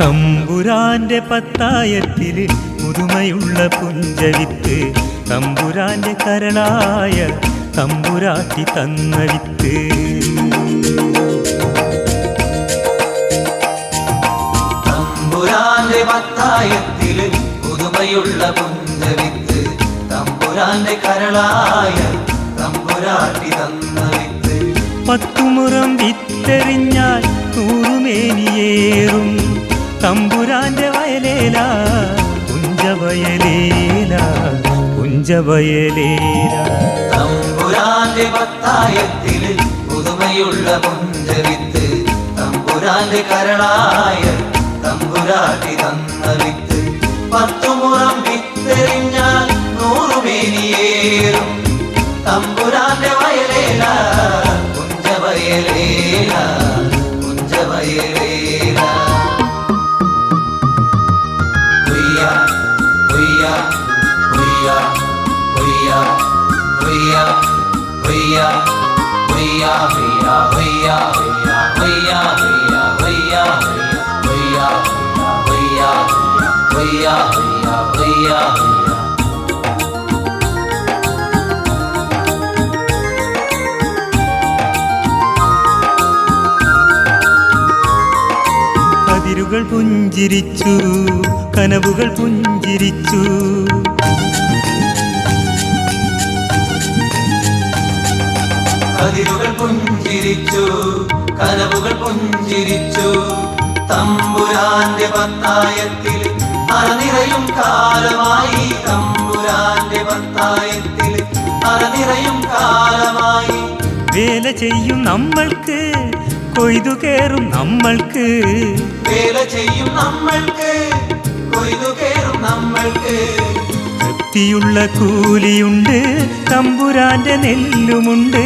തമ്പുരാന്റെ പത്തായത്തിൽ പുതുമയുള്ള പുഞ്ചവിത്ത് തമ്പുരാന്റെ കരളായ തമ്പുരാട്ടി തന്ന വിത്ത് തമ്പുരാന്റെ പത്തായത്തിൽ പുതുമയുള്ള പുഞ്ചവിത്ത്. തമ്പുരാന്റെ കരളായ തമ്പുരാട്ടി തന്ന വിത്ത് പത്തുമുറം വിത്തെറിഞ്ഞാൽ നൂറുമേനിയേറും. തമ്പുരാന്റെ വയലേല പുഞ്ചവയലേല പുഞ്ചവയലേല. മത്തായത്തിൽ പുതുമയുള്ള മുഞ്ചരിത്ത് തമ്പുരാന്റെ കരളായ തമ്പുരാട്ടി തന്ന വിത്ത്. പത്തുമുറം വിത്തെറിഞ്ഞാൽ നൂറുമേനിയേറും. തമ്പുരാന്റെ വയലേല കുഞ്ച വയലേല കുഞ്ച വയലേല ഉയ്യ ഉയ്യ ഉയ്യ ഹുയ്യ ഹുയ്യ ഹുയ്യ ഹുയ്യ ഹുയ്യ ഹുയ്യ ഹുയ്യ ഹുയ്യ ഹുയ്യ ഹുയ്യ ഹുയ്യ കതിരുകൾ പുഞ്ചിരിച്ചു കനവുകൾ പുഞ്ചിരിച്ചു കതിരുകൾ പുഞ്ചിരിച്ചു കനവുകൾ പുഞ്ചിരിച്ചു. തമ്പുരാന്റെ പത്തായത്തിൽ അറനിറയും കാലമായി. തമ്പുരാന്റെ പത്തായത്തിൽ അറനിറയും കാലമായി. വേല ചെയ്യും നമ്മൾക്ക് കൊയ്തു കേറും നമ്മൾക്ക്. വേല ചെയ്യും നമ്മൾക്ക്. തൃപ്തിയുള്ള കൂലിയുണ്ട് തമ്പുരാന്റെ നെല്ലുമുണ്ട്.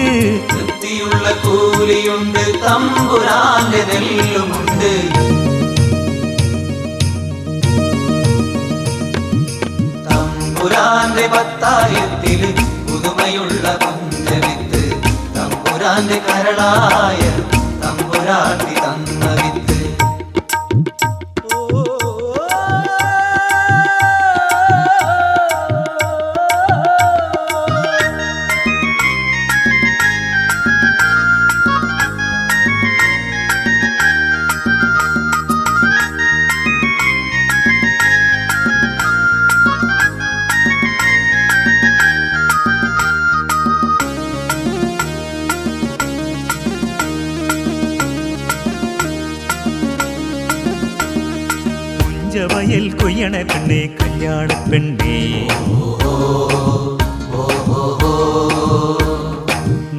വൃത്തിയുള്ള കൂലിയുണ്ട് തമ്പുരാന്റെ നെല്ലുമുണ്ട്. തമ്പുരാന്റെ പത്തായത്തിൽ പുതുമയുള്ള പഞ്ചവിത്ത് തമ്പുരാന്റെ കരളായ തമ്പുരാട്ടി പുഞ്ചവയൽ കൊയ്യണ പെണ്ണെ കല്യാണ പെണ്ണേ.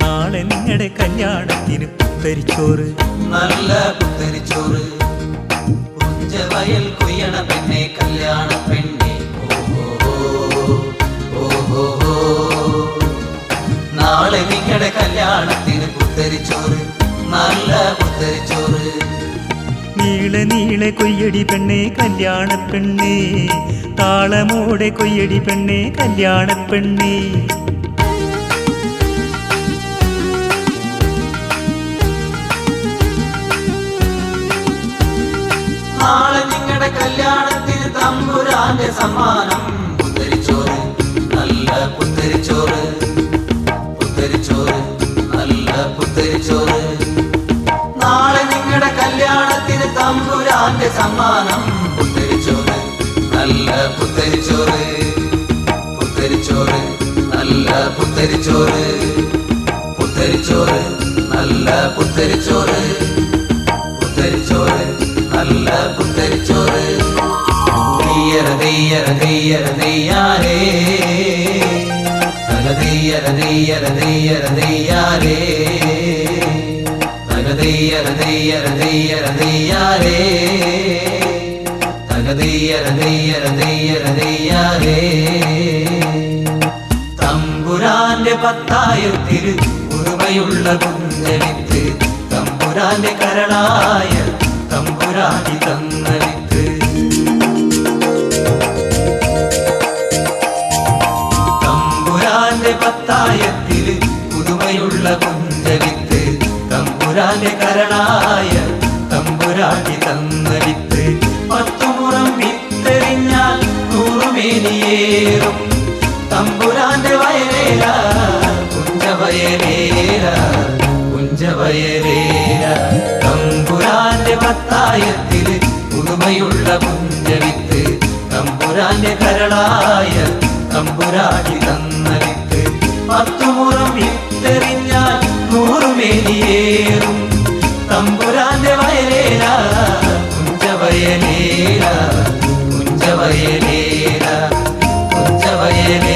നാളെ നിങ്ങളുടെ കല്യാണത്തിന് പുത്തരിച്ചോറ്? നല്ല പുത്തരിച്ചോറ്. പുഞ്ചവയൽ കൊയ്യണ പെണ്ണെ കല്യാണ പെണ്ണെ. നാളെ നിങ്ങളുടെ കല്യാണത്തിന് പുത്തരിച്ചോറ്. നല്ല പുത്തരിച്ചോറ്. നീളെ നീളെ കൊയ്യടി പെണ്ണേ കല്യാണ പെണ്ണേ. താളമോടെ കൊയ്യടി പെണ്ണേ കല്യാണ പെണ്ണേ. നിങ്ങളുടെ കല്യാണത്തിന് തമ്പുരാന്റെ സമ്മാനം. പുത്തരിച്ചോറ് നല്ല പുത്തരിച്ചോറ്. തമ്പുരാന്റെ സമ്മാനം. പുത്തരിച്ചോറ് നല്ല പുത്തരിച്ചോറ്. പുത്തരിച്ചോറ് നല്ല പുത്തരിച്ചോറ്. പുത്തരിച്ചോറ് നല്ല പുത്തരിച്ചോറ്. പുത്തരിച്ചോറ് നല്ല പുത്തരിച്ചോറ്. നെയ്യര നെയ്യര നെയ്യര നെയ്യാരേ തക നെയ്യര നെയ്യര നെയ്യര നെയ്യാരേ തകതീയ രതീയ രതീയ രതീയാരേ തകതീയ തമ്പുരാന്റെ പത്തായത്തിൽ ഉറുമയുള്ള കുഞ്ഞവിത്ത് തമ്പുരാന്റെ കരളായ തമ്പുരാനി തന്നവി വിത്ത് പത്തുമുറം വിത്തെറിഞ്ഞാൽ നൂറുമേനിയേറും. തമ്പുരാന്റെ വയലേല കുഞ്ചവയലേല കുഞ്ചവയലേല. തമ്പുരാന്റെ പത്തായത്തിൽ പുതുമയുള്ള കുഞ്ചവിത്ത് തമ്പുരാന്റെ കരളായ തമ്പുരാടി തന്ന വിത്ത് പത്തുമുറം വിത്തെറിഞ്ഞാൽ നൂറുമേനിയേറും. തമ്പുരാന്റെ కుంజవయలేరా కుంజవయలే